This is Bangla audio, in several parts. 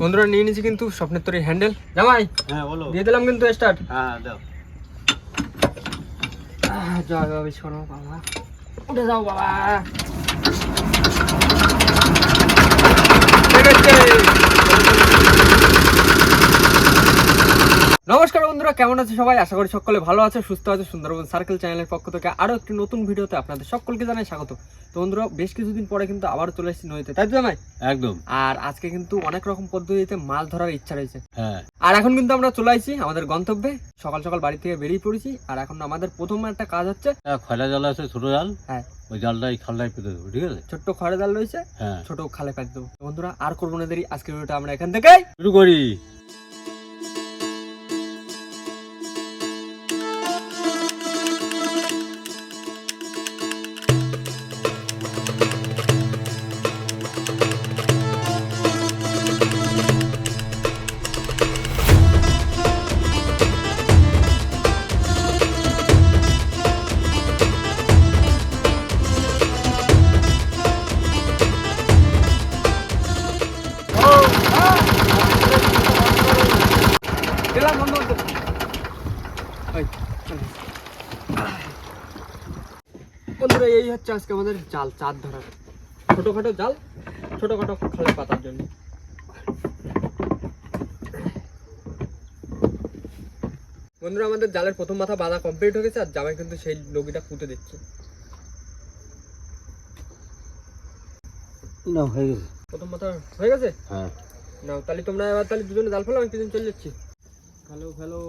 বন্ধুরা নিয়ে নিয়েছি কিন্তু স্বপ্নের তোর হ্যান্ডেল। জামাই হ্যাঁ বলো। দিয়ে দিলাম কিন্তু স্টার্ট হ্যাঁ দাও। জয় বাবা বিশ্বকর্মা বাবা। উঠে যাও বাবা। নমস্কার বন্ধুরা কেমন আছে সবাই? আশা করি সকলে ভালো আছে সুস্থ আছে সুন্দরবন সার্কেল চ্যানেলের পক্ষ থেকে আরও একটি নতুন ভিডিওতে আপনাদের সকলকে জানাই স্বাগত। তো বন্ধুরা বেশ কিছুদিন পরে কিন্তু আবার চলে এসেছি নদীতে তাই তো জামাই একদম। আর আজকে কিন্তু অনেক রকম পদ্ধতিতে মাছ ধরার ইচ্ছা রয়েছে। হ্যাঁ। আর এখন কিন্তু আমরা চলে আসছি আমাদের গন্তব্যে। সকাল সকাল বাড়ি থেকে বেরিয়ে পড়েছি আর এখন আমাদের প্রথম একটা কাজ হচ্ছে খয়লা জাল আছে ছোট জাল। হ্যাঁ। ওই জালটা এই খালটায় পেতে দেবো ঠিক আছে? ছোট্ট খড়ে জাল রয়েছে হ্যাঁ। ছোট খালে পাক দেবো। বন্ধুরা আর করব না দেরি আজকের ভিডিওটা আমরা এখান থেকে শুরু করি। হচ্ছে আজকে আমাদের জাল চাঁদ ধরার। ছোটখাটো জাল ছোটখাটো খালে পাতার জন্য। বন্ধুরা আমাদের জালের প্রথম মাথা বাঁধা কমপ্লিট হয়ে গেছে আর জামাই কিন্তু সেই লগিটা পুঁতে দিচ্ছে। না হয়ে গেছে। প্রথম মাথা হয়ে গেছে? হ্যাঁ। নাও তাহলে তোমরা এবার তাহলে দুজনে জাল ফেলো আমি কিছুদিন চলে যাচ্ছি। ফেলো ফেলো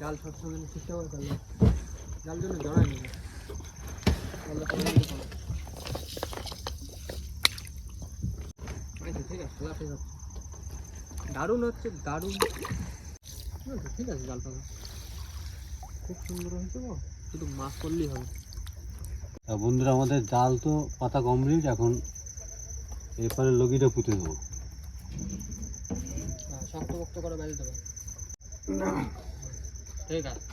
জাল সবসময় ঠিকঠাক জাল জন্য জড়াই দারুণ হচ্ছে দারুণ। ঠিক আছে জাল ফেলা খুব সুন্দর হয়েছে গো। শুধু মাছ করলেই হবে। বন্ধুরা আমাদের জাল তো পাতা কম কমপ্লিট এখন এরপরে লগিটা পুঁতে দেবো। হ্যাঁ, শক্ত বক্ত করে বেঁধে দেবে। ঠিক আছে।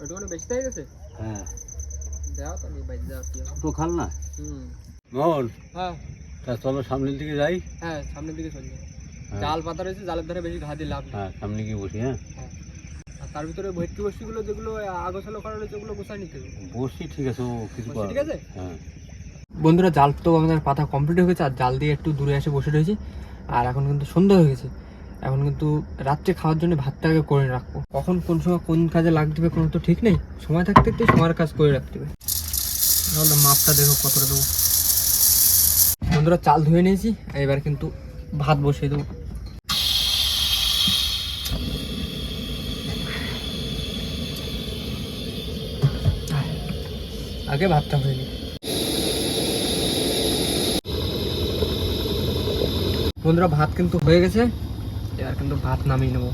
বেশি হয়ে গেছে? হ্যাঁ। দাও তাহলে বাইরে দাও কি খাল না? হুম। মোহন হ্যাঁ। তা চলো সামনের দিকে যাই। হ্যাঁ সামনের দিকে হ্যাঁ। জাল পাতা রয়েছে জালের ধারে বেশি ঘা দিয়ে লাভ হ্যাঁ সামনে গিয়ে বসি হ্যাঁ। হ্যাঁ। আর তার ভিতরে ভেটকি বস্তিগুলো যেগুলো আগোছালো করা রয়েছে ওগুলো গোছায় নিতে বসি ঠিক আছে ও কিছু ঠিক আছে? হ্যাঁ। বন্ধুরা জাল তো আমাদের পাতা কমপ্লিট হয়ে গেছে আর জাল দিয়ে একটু দূরে এসে বসে রয়েছি। আর এখন কিন্তু সন্ধ্যা হয়ে গেছে। এখন কিন্তু রাত্রে খাওয়ার জন্য ভাতটা আগে করে রাখব। কখন কোন সময় কোন কাজে লাগতে হবে কোনো তো ঠিক নেই। সময় থাকতে একটু সময়ের কাজ করে রাখতে হবে। তাহলে মাপটা দেখো কতটা দেবো। বন্ধুরা, চাল ধুয়ে নিয়েছি, এবার কিন্তু ভাত বসিয়ে দেবো। আগে ভাতটা হয়ে বন্ধুরা, ভাত কিন্তু হয়ে গেছে। এবার কিন্তু ভাত নামিয়ে নেব।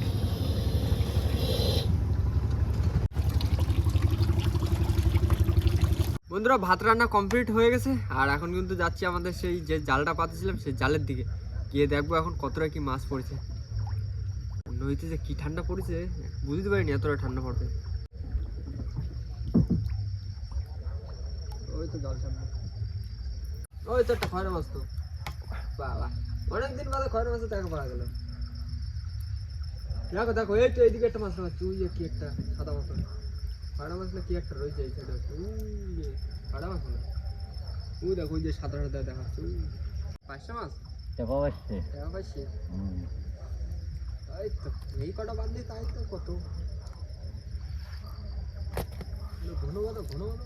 বন্ধুরা, ভাত রান্না কমপ্লিট হয়ে গেছে। আর এখন কিন্তু যাচ্ছি আমাদের সেই যে জালটা পাতেছিলাম, সেই জালের দিকে। গিয়ে দেখব এখন কতটা কি মাছ পড়েছে। নদীতে যে কি ঠান্ডা পড়েছে, বুঝতে পারিনি এতটা ঠান্ডা পড়বে। ওই তো ওই তো একটা খয়রা মাছ তো। বাবা, অনেকদিন বাদে খয়রা মাছে দেখা পাওয়া গেল। দেখো দেখো এই তো এইদিকে একটা মাছ পাচ্ছি ওই যে কি একটা সাদা মতো খয়রা মাছ না কি একটা রয়েছে এই সাইডে খয়রা মাছ না ওই দেখো ওই যে সাদা সাদা দেখাচ্ছে। পাঁচটা মাছ? টেপা বাসছে দেখা পাচ্ছি এই তো এই কটা বাদ দিয়ে তাই তো কত? ঘন বাদো ঘন বাদো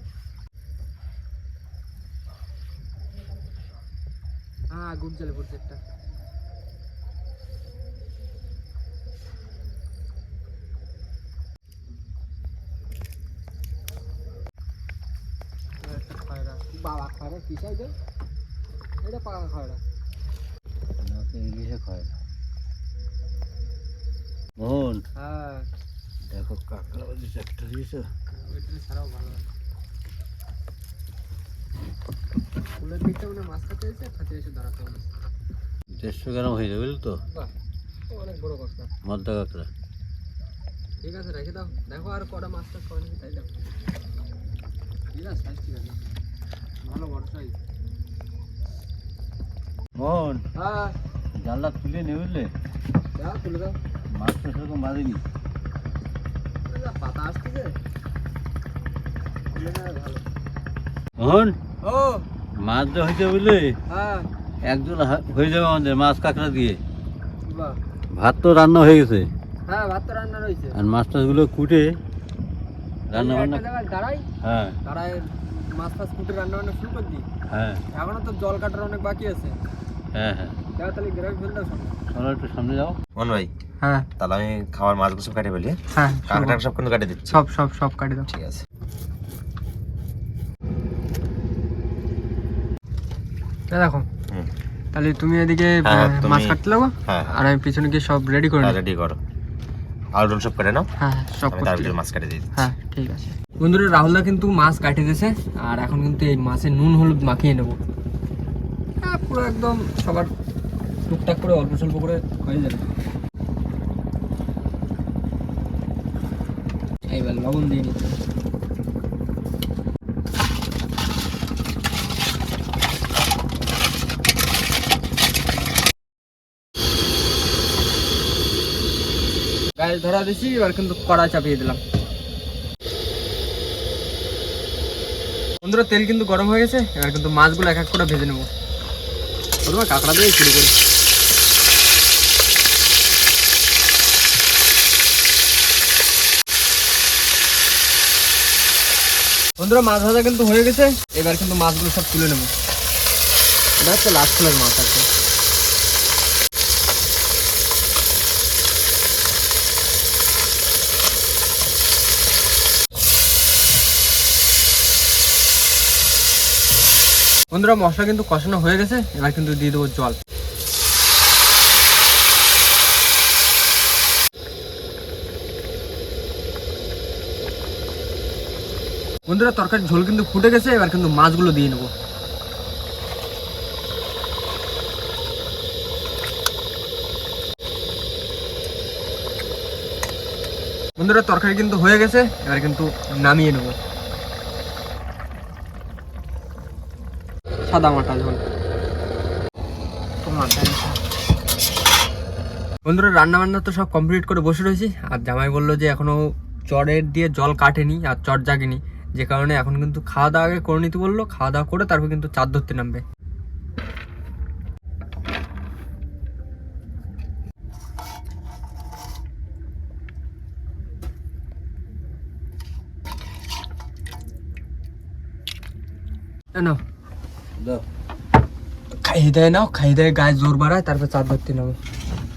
হ্যাঁ গুড জলে পড়ছে একটা আর একটা খয়রা। বাবা খয়রা কি সাইজ এটা পাকা খয়রা। ইংলিশে খায় মোহন হ্যাঁ। দেখো কাঁকড়া বাজি একটা দিয়েছে? ছাড়াও ভালো ফুলের দিকটা মানে মাছ খাতে এসে খাতে এসে দাঁড়াতে হবে। দেড়শো গ্রাম হয়ে যাবে বুঝলি তো? অনেক বড় কষ্ট মদ্দা কাঁকড়া। ঠিক আছে রেখে দাও। দেখো আর কটা মাছটা করে নাকি তাই দেখো। ঠিক আছে ঠিক আছে। ভালো বড় মোহন হ্যাঁ। জালটা তুলে নে বুঝলে? দাও তুলে দাও। মাছ তো সেরকম বাঁধেনি পাতা আসতেছে তুলে নেওয়া ভালো। মোহন ও। মাছ তো হয়েছে বুঝলে? হ্যাঁ। একজন হয়ে যাবে আমাদের মাছ কাঁকড়া দিয়ে। ভাত তো রান্না হয়ে গেছে। হ্যাঁ ভাত তো রান্না রয়েছে। আর মাছ টাছগুলো কুটে রান্না বান্না হ্যাঁ। মাছ ফাছ কুটে রান্না বান্না শুরু করে দিই। হ্যাঁ। এখনও তো জল কাটার অনেক বাকি আছে। হ্যাঁ হ্যাঁ। দেখো তাহলে গ্রামে ফেল দাও সামনে চলো একটু সামনে যাও। মন ভাই হ্যাঁ। তাহলে আমি খাওয়ার মাছগুলো সব কাটে ফেলি। হ্যাঁ কাঁকড়া সব কিন্তু কাটে দিচ্ছি। সব সব সব কাটি দাও। ঠিক আছে। দেখো হুম। তাহলে তুমি এদিকে হ্যাঁ, মাছ কাটতে লাগো হ্যাঁ আর আমি পিছনে গিয়ে সব রেডি করে রেডি করো। আলু সব কেটে নাও। হ্যাঁ হ্যাঁ, সব আমি তার ভিতরে মাছ কেটে দিই হ্যাঁ ঠিক আছে। বন্ধুরা রাহুলদা কিন্তু মাছ কাটে দিয়েছে আর এখন কিন্তু এই মাছে নুন হলুদ মাখিয়ে নেব। হ্যাঁ পুরো একদম সবার টুকটাক করে অল্প স্বল্প করে হয়ে যাবে। এইবার লবণ দিয়ে নিচ্ছি। গায়ে ধরা দিছি, এবার কিন্তু কড়া চাপিয়ে দিলাম। বন্ধুরা, তেল কিন্তু গরম হয়ে গেছে, এবার কিন্তু মাছগুলো এক এক করে ভেজে নেব। প্রথমে কাঁকড়া দিয়ে শুরু করি। বন্ধুরা, মাছ ভাজা কিন্তু হয়ে গেছে, এবার কিন্তু মাছগুলো সব তুলে নেব। এটা হচ্ছে লাস্ট ফুলের মাছ আছে বন্ধুরা, মশলা কিন্তু কষানো হয়ে গেছে, এবার কিন্তু দিয়ে দেবো জল। বন্ধুরা, তরকারির ঝোল কিন্তু ফুটে গেছে, এবার কিন্তু মাছগুলো দিয়ে নেব। বন্ধুরা, তরকারি কিন্তু হয়ে গেছে, এবার কিন্তু নামিয়ে নেব। সাদা মাটা ঝোল বন্ধুরা রান্না বান্না তো সব কমপ্লিট করে বসে রয়েছি। আর জামাই বলল যে এখনও চরের দিয়ে জল কাটেনি আর চর জাগেনি। যে কারণে এখন কিন্তু খাওয়া দাওয়া আগে করে নিতে বলল, খাওয়া দাওয়া করে তারপর কিন্তু চার ধরতে নামবে। না খাইয়ে দেয় নাও খাইয়ে দেয় গায়ে জোর বাড়ায় তারপর চার ধরতে নামো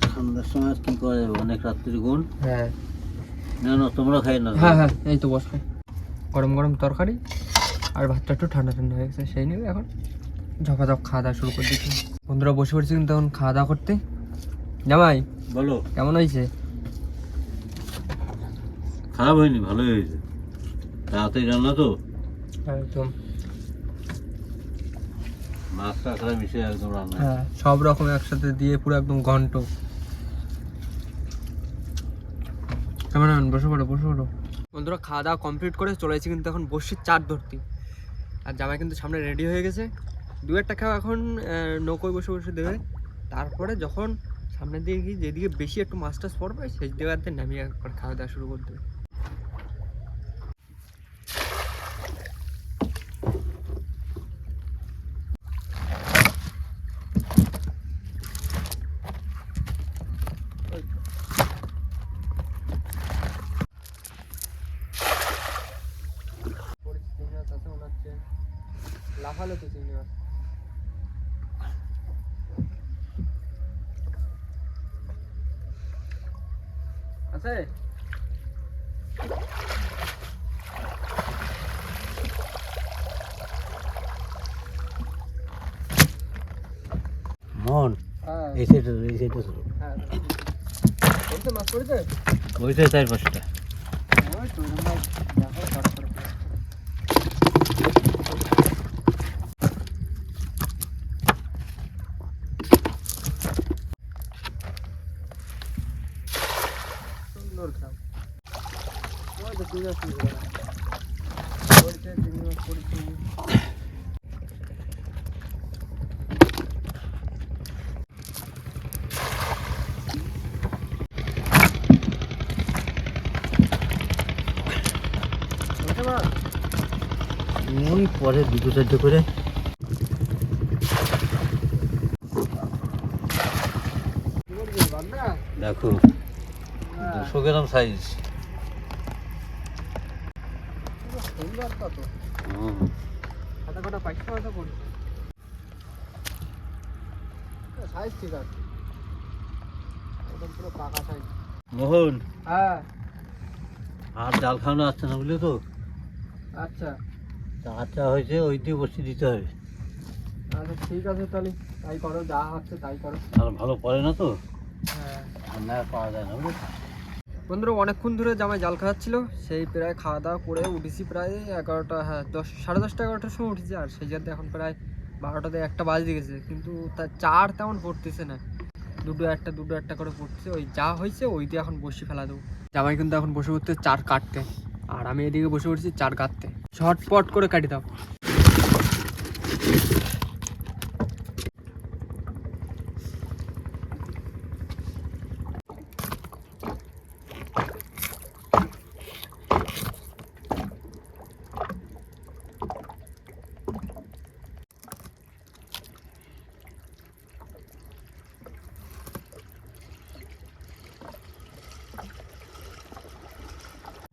ঠান্ডার সময় কি করা যাবে অনেক রাত্রির গুণ। হ্যাঁ। না না তোমরা খাই না হ্যাঁ হ্যাঁ এই তো বসবে। গরম গরম তরকারি আর ভাতটা একটু ঠান্ডা ঠান্ডা হয়ে গেছে সেই নিয়ে এখন ঝপাঝপ খাওয়া দাওয়া শুরু করে দিচ্ছি। বন্ধুরা বসে পড়েছি কিন্তু এখন খাওয়া দাওয়া করতে। জামাই বলো। কেমন হয়েছে? খারাপ হয়নি ভালোই হয়েছে। তাড়াতাড়ি রান্না তো? একদম মাছ কাঁকড়া মিশে একদম রান্না হ্যাঁ সব রকম একসাথে দিয়ে পুরো একদম ঘন্ট। কেমন? বসে পড়ো বসে পড়ো। বন্ধুরা খাওয়া দাওয়া কমপ্লিট করে চলে এসেছি কিন্তু এখন বসছি চার ধরতি। আর জামাই কিন্তু সামনে রেডি হয়ে গেছে। দু একটা খাওয়া এখন আহ, নৌকোয় বসে বসে দেবে। তারপরে যখন সামনের দিকে গিয়ে যেদিকে বেশি একটু মাছ টাছ পড়বে সেই জায়গাতে নামিয়ে একবার খাওয়া দাওয়া শুরু করতে হবে লাফালো তো চিংড়ি মাছ। আছে? মন হ্যাঁ। এই সাইডে এই সাইডে হ্যাঁ পড়ছে মাছ পড়েছে? ওইটা চার পাঁচটা ওই তো এরকম ভাই দেখো বড় করে সুন্দর খাও ওই তো চিংড়ি মাছ পড়েছে। পড়েছে, চিংড়ি মাছ পড়েছে। পরে দুটো চারটে করে। দেখো দুশো গ্রাম সাইজ মোহন হ্যাঁ। আর ডাল খাওয়ানো আসছে না বুঝলি তো? আচ্ছা। চাটা হয়েছে ওই দিয়ে বসিয়ে দিতে হবে। আচ্ছা ঠিক আছে তাহলে তাই করো যা হচ্ছে তাই করো। আর ভালো পড়ে না তো? হ্যাঁ। ঠান্ডা পাওয়া যায় না বন্ধুরা অনেকক্ষণ ধরে জামাই জাল খাওয়াচ্ছিল সেই প্রায় খাওয়া দাওয়া করে উঠেছি প্রায় এগারোটা হ্যাঁ দশ সাড়ে দশটা এগারোটার সময় উঠেছি আর সেই যাতে এখন প্রায় বারোটাতে একটা বাজে গেছে কিন্তু তার চার তেমন পড়তেছে না। দুটো একটা দুটো একটা করে পড়ছে ওই যা হয়েছে ওই দিয়ে এখন বসে ফেলা দেবো। জামাই কিন্তু এখন বসে পড়তে চার কাটতে। আর আমি এদিকে বসে পড়ছি চার কাটতে ঝটপট করে কাটি দাও।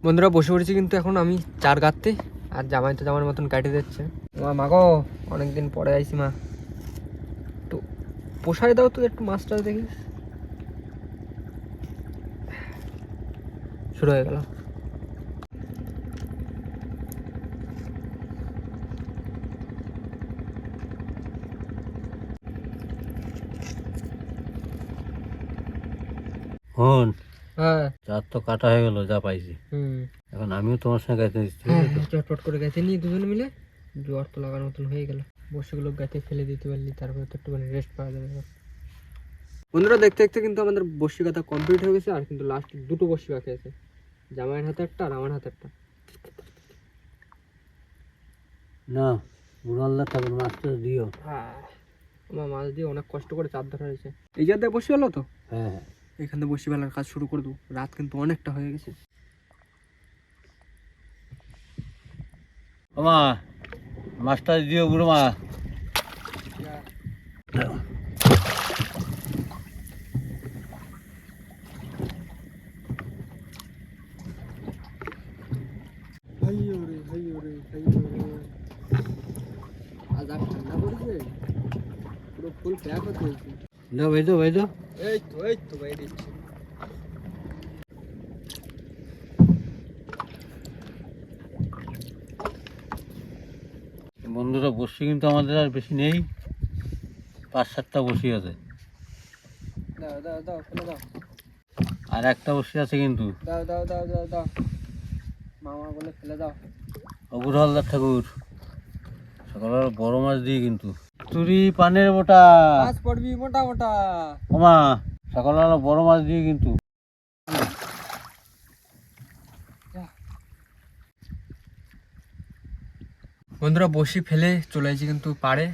বন্ধুরা বসে পড়েছি কিন্তু এখন আমি চার গাঁততে আর জামাই তো জামার মতন কাটে দিচ্ছে। মা মাগো অনেকদিন পরে আইসি মা। তো পোষায় দাও তো একটু মাছটা দেখি। শুরু হয়ে গেল। হন। হ্যাঁ। চার তো কাটা হয়ে গেল যা পাইছি। হুম। এখন আমিও তোমার সঙ্গে গাইতে দিচ্ছি হ্যাঁ হ্যাঁ, চটপট করে গেছে নিয়ে দুজনে মিলে জোয়ার তো লাগার মতন হয়ে গেল। বসেগুলো গাছে ফেলে দিতে পারলি তারপরে তো একটুখানি রেস্ট পাওয়া যাবে। বন্ধুরা দেখতে দেখতে কিন্তু আমাদের বসি কথা কমপ্লিট হয়ে গেছে আর কিন্তু লাস্ট দুটো বসি বাকি আছে জামাইয়ের হাতে একটা আর আমার হাতে একটা। না বুড়ো আল্লাহ ঠাকুর মাছটা দিও। হ্যাঁ আমার মাছ দিয়ে অনেক কষ্ট করে চাপ ধরা হয়েছে। এই জায়গাতে বসে হলো তো? হ্যাঁ। এখানে বসে বেলার কাজ শুরু করে দেবো। রাত কিন্তু অনেকটা হয়ে গেছে। ও মা মাছটা দিও বুড়ো মা। আজ আর ঠান্ডা পড়েছে? পুরো ফুল প্যাক হতে হয়েছে। দাও ভাই দাও ভাই দাও এই তো এই তো দিচ্ছি। বন্ধুরা বসি কিন্তু আমাদের আর বেশি নেই। পাঁচ সাতটা বসি আছে। দাও দাও দাও ফেলে দাও। আর একটা বসি আছে কিন্তু। দাও দাও দাও দাও দাও। মামা বলে ফেলে দাও। অবুর হালদার ঠাকুর। সকালবেলা বড় মাছ দিই কিন্তু। তুরি পানের বোটা। মাছ পড়বি মোটা মোটা। ওমা সকালবেলা বড় মাছ দিই কিন্তু। বন্ধুরা বসি ফেলে চলে এসেছি কিন্তু পাড়ে।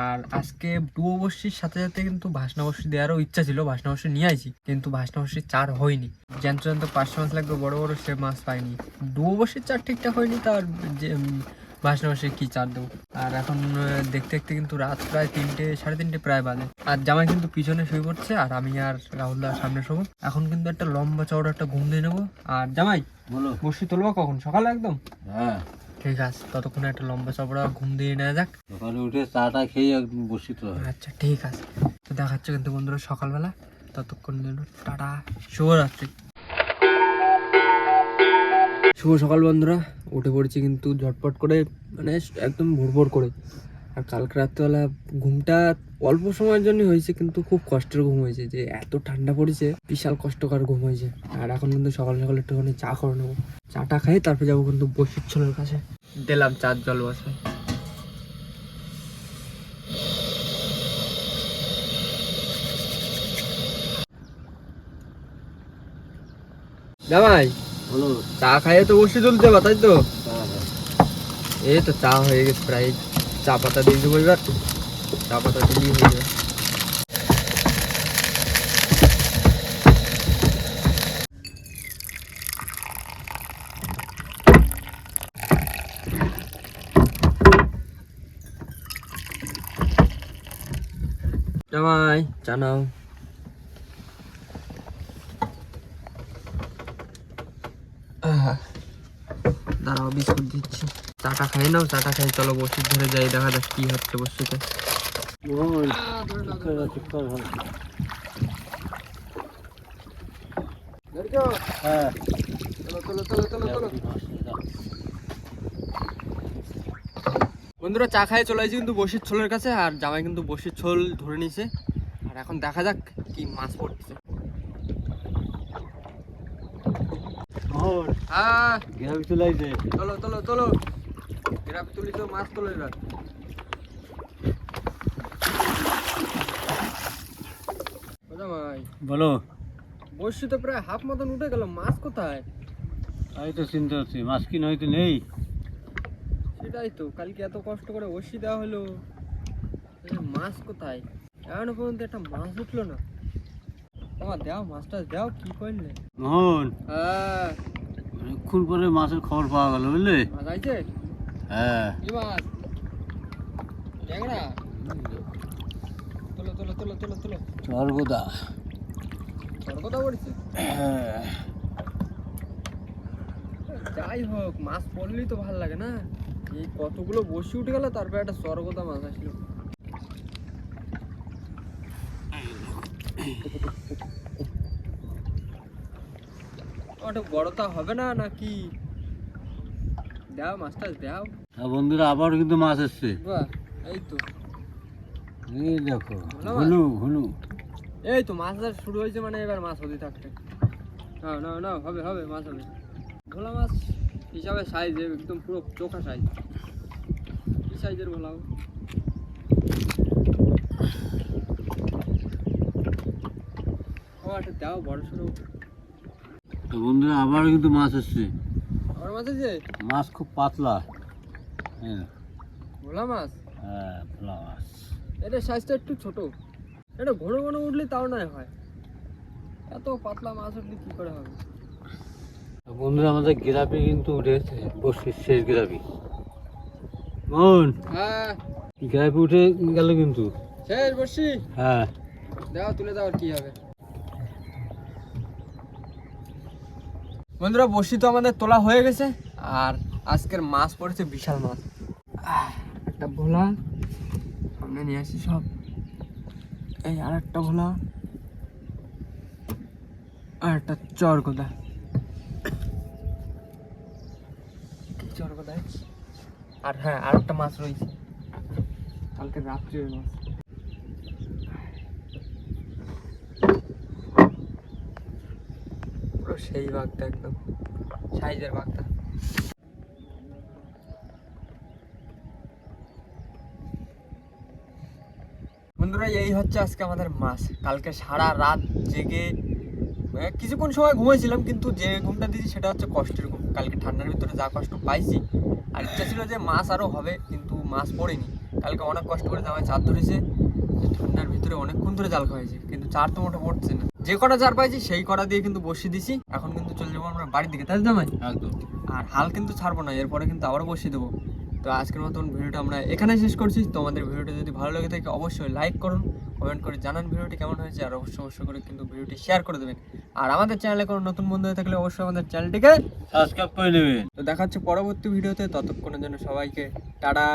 আর আজকে ডুয়ো বসির সাথে সাথে কিন্তু ভাসনা বসি দেওয়ারও ইচ্ছা ছিল। ভাসনা বসি নিয়ে আইছি কিন্তু ভাসনা বসি চার হয়নি। জ্যান্ত জ্যান্ত পাঁচশো মাছ লাগবে বড় বড় সে মাছ পাইনি। ডুয়ো বসির চার ঠিকঠাক হয়নি তার যে ভাসনা বসি কি চার দেবো? আর এখন দেখতে দেখতে কিন্তু রাত প্রায় তিনটে সাড়ে তিনটে প্রায় বাজে। আর জামাই কিন্তু পিছনে শুয়ে পড়ছে আর আমি আর রাহুল দার সামনে শোবো। এখন কিন্তু একটা লম্বা চওড়া একটা ঘুম দিয়ে নেব। আর জামাই বলো। বসি তুলবো কখন? সকালে একদম? হ্যাঁ। ঠিক আছে ততক্ষণে একটা লম্বা চপড়া ঘুম দিয়ে নেওয়া যাক। সকালে উঠে চাটা খেয়ে একদম বসি তো আচ্ছা ঠিক আছে। তো দেখাচ্ছে কিন্তু বন্ধুরা সকালবেলা। ততক্ষণ জন্য টাটা শুভরাত্রি। শুভ সকাল বন্ধুরা, উঠে পড়েছি কিন্তু ঝটপট করে মানে একদম ভোর ভোর করে। আর কালকে রাত্রেবেলা ঘুমটা অল্প সময়ের জন্য হয়েছে, কিন্তু খুব কষ্টের ঘুম হয়েছে, যে এত ঠান্ডা পড়েছে, বিশাল কষ্টকর ঘুম হয়েছে। আর এখন কিন্তু সকাল সকাল একটুখানি চা করে নেব। চাটা খাই, তারপরে যাব কিন্তু বসির ছেলের কাছে। দিলাম চার জল বসায় জামাই চা খাইয়ে তো বসে চলতে হবে, তাই তো? এই তো চা হয়ে গেছে প্রায়। চা পাতা দিয়ে দেবো চা পাতা দিয়ে হয়ে যাবে। Bye জানাও বিস্কুট দিচ্ছি। চাটা খাই নাও, চাটা খাই, চলো বসি ধরে যাই, দেখা যাক কি হচ্ছে বসিতে। হ্যাঁ বন্ধুরা, চা খাই, চলে আসছি কিন্তু বসির ছোলের কাছে, আর জামাই কিন্তু বসির ছোল ধরে নিয়েছে আর এখন দেখা যাক কি মাছ পড়তেছে। মোহন হ্যাঁ। গ্রামে চলে আইছে। চলো চলো চলো। এরা তুলি তো মাছ তোলো এবার। বলো। বসি তো প্রায় হাফ মতন উঠে গেল মাছ কোথায়? আমি তো চিন্তা করছি মাছ কি নয়তো নেই। সেটাই তো কালকে এত কষ্ট করে বসি দেওয়া হলো। মাছ কোথায়? এখনও পর্যন্ত একটা মাছ উঠল না। দাও মাছটা দাও কি করলে? মোহন হ্যাঁ। অনেকক্ষণ পরে মাছের খবর পাওয়া গেল বুঝলে? মাছ আইছে? হ্যাঁ। কি মাছ? ট্যাংরা? তোলো তোলো তোলো তোলো তোলো। চরগোদা। তোর কথা হ্যাঁ যাই হোক মাছ পড়লেই তো ভালো লাগে না। এই কতগুলো বসি উঠে গেল তারপরে একটা স্বর্গতা মাছ আসলো। ওটা বড়টা হবে না নাকি দাও মাছটা দাও। তা বন্ধুরা আবার কিন্তু মাছ এসছে। বাহ এই তো। এই দেখো ভালো মাছ? ঘুনু ঘুনু। এই তো মাছ ধরা শুরু হয়েছে মানে এবার মাছ হতে থাকবে নাও নাও নাও হবে হবে মাছ হবে। ভোলা মাছ হিসাবে সাইজ একদম পুরো চোখা সাইজ কি সাইজের ভোলা ও একটা দাও বড় সড়ো। তো বন্ধুরা আবার কিন্তু মাছ এসছে। আমার মাছ আছে মাছ খুব পাতলা। হ্যাঁ। ভোলা মাছ? হ্যাঁ ভোলা মাছ। এটা সাইজটা একটু ছোট। এটা ঘন ঘন উঠলে তাও নয় হয়। এত পাতলা মাছ উঠলে কি করে হবে? বন্ধুরা আমাদের গ্রাপি কিন্তু উঠেছে বসির শেষ গ্রাপি মন হ্যাঁ। গ্রাপি উঠে গেল কিন্তু। শেষ বসি। হ্যাঁ। দাও তুলে দাও কি হবে। বন্ধুরা বসি তো আমাদের তোলা হয়ে গেছে, আর আজকের মাছ পড়েছে বিশাল মাছ। একটা ভোলা, সামনে নিয়ে আসি সব। এই আর একটা ভোলা, আর একটা চরগোদা। চরগোদা আর হ্যাঁ আর একটা মাছ রয়েছে। কালকে রাত্রির মাছ পুরো সেই বাঘটা একদম। সাইজের বাঘটা। বন্ধুরা, এই হচ্ছে আজকে আমাদের মাছ। কালকে সারা রাত জেগে কিছুক্ষণ সময় ঘুমাইছিলাম, কিন্তু যে ঘুমটা দিয়েছি সেটা হচ্ছে কষ্টের ঘুম। কালকে ঠান্ডার ভিতরে যা কষ্ট পাইছি, আর ইচ্ছা ছিল যে মাছ আরও হবে, কিন্তু মাছ পড়েনি। কালকে অনেক কষ্ট করে জামাই চার ধরেছে। ঠান্ডার ভিতরে অনেকক্ষণ ধরে জাল খাওয়াইছে কিন্তু চার তো মোটা পড়ছে না। যে কটা চার পাইছি সেই কটা দিয়ে কিন্তু বসিয়ে দিছি। এখন কিন্তু চলে যাব আমরা বাড়ির দিকে তাই তো জামাই? আর হাল কিন্তু ছাড়বো না এরপরে কিন্তু আবার বসিয়ে দেবো। তো আজকের মতন ভিডিওটা আমরা এখানে শেষ করছি। তোমাদের ভিডিওটা যদি ভালো লাগে থাকে অবশ্যই লাইক করুন কমেন্ট করে জানান ভিডিওটি কেমন হয়েছে আর অবশ্যই অবশ্যই করে কিন্তু ভিডিওটি শেয়ার করে দেবেন। আর আমাদের চ্যানেলে কোনো নতুন বন্ধু হয়ে থাকলে অবশ্যই আমাদের চ্যানেলটিকে সাবস্ক্রাইব করে নেবেন। তো দেখা হচ্ছে পরবর্তী ভিডিওতে ততক্ষণের জন্য সবাইকে টাটা।